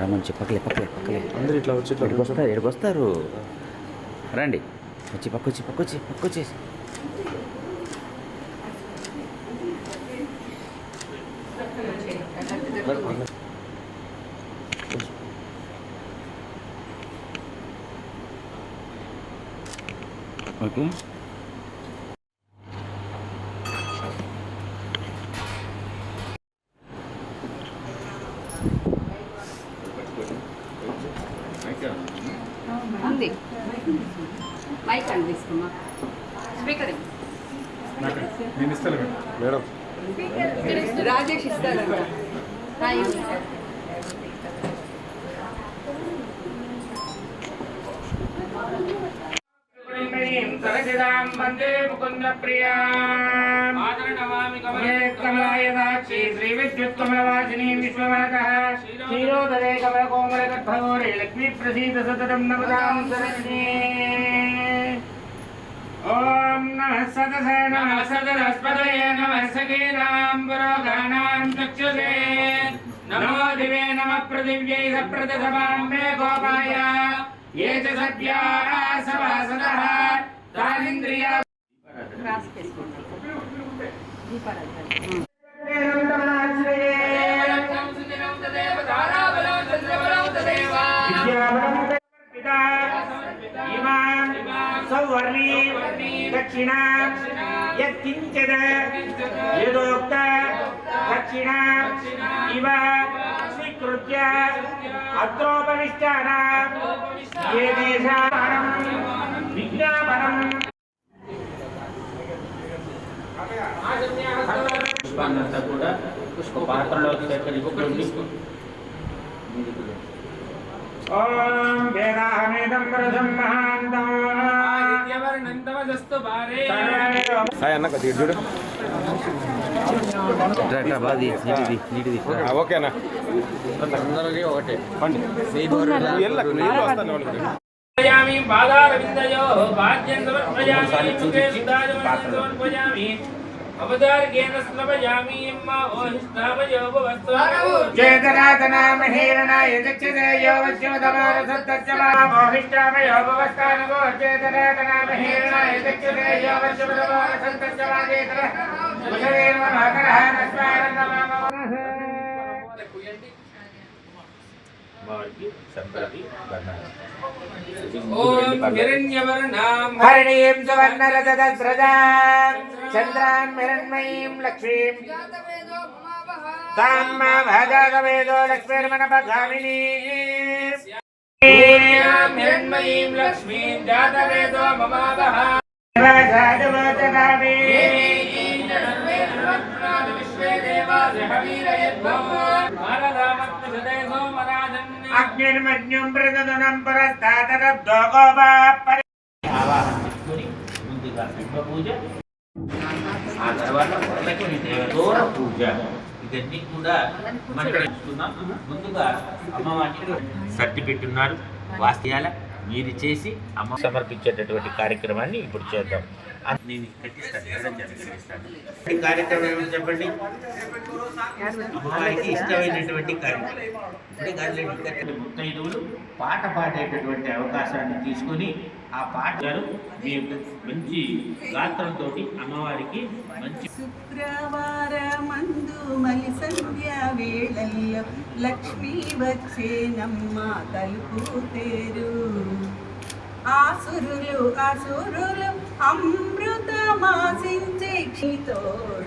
రమ్మని పక్కలే పక్కలే పక్కలే. అందరు ఇట్లా వచ్చి ఇట్లా ఎక్కడికి వస్తారు ఎక్కడికి వస్తారు? రండి. వచ్చి పక్కొచ్చి పక్కొచ్చి పక్కొచ్చేసి ఓకే ఉంది. మైక్ అండి తీసుకున్నా స్పీకర్. నేను ఇస్తాను మేడం. రాజేష్ ఇస్తారంట వందే कमलायदाक्षी श्रीविद्युत्तमवासिनी विश्वमनकः। क्षीरोदरे कमलकोमलकद्भवोरे लक्ष्मीप्रसीद सततं नवदां सरस्वती ॐ नमः सदस नमः सदनस्पदये नमः सखीनाम्बरोगाणां चक्षुषे। नमो दिवे, नमः पृथिव्यै सप्रदसमां मे गोपाय। ये च सद्याः, सभासदः तानिन्द्रिया క్రాస్ చేసుకోండి దీపారాధన. సౌవర్ణీ దక్షిణ యత్కించద యదోక్త దక్షిణ ఇవ స్వీకృత్య అత్రోపవిష్టాన ఏ పుష్పాన్నంతా కూడా పుష్ప పాత్రలోకి సేకరించుకోండి ఓం వేదాహమేదం పురుషం మహాంతం చూడు. ఓకేనా అందరికీ ఒకటే. బాధారవిందయో భాగ్యం సమర్పయామి ముఖే సుధాజమనం సమర్పయామి అవతారికేన స్లభయామి ఓహిష్టామయో భవస్తు చేతనాతనామహీరణాయ దక్షిణేయో వశ్యమతమాన సత్తచ్చమా మోహిష్టామయో భవస్థానగో చేతనాతనామహీరణాయ చేతన हरणीं सुवर्णरजतस्रजां चन्द्रान् हिरण्मयीं लक्ष्मीं जातवेदो ममावः जातवचनामि పరస్తాతరబ్దో గోపాపరి ఆవాహన ముందుగా బింబ పూజ ఆ తర్వాత వరలక్ష్మి దేవతోర పూజ. ఇవన్నీ కూడా మనం తెలుసుకున్నాం ముందుగా అమ్మవారికి సర్ది పెట్టున్నారు. వాస్తియాల మీరు చేసి అమ్మ సమర్పించేటటువంటి కార్యక్రమాన్ని ఇప్పుడు చేద్దాం. నేను కట్టిస్తాను కార్యక్రమం ఏమని చెప్పండి? అమ్మవారికి ఇష్టమైనటువంటి కార్యక్రమం. ముత్తైదువులు పాట పాడేటటువంటి అవకాశాన్ని తీసుకొని ఆ పాట గారు మీ మంచి గాత్రంతో అమ్మవారికి మంచి శుక్రవారమందు మలి సంధ్య వేళల్లో లక్ష్మీ వచ్చేనమ్మ తలుపు తేరు. ఆసురులు అసురులు అమృతమాసించే క్షితోడను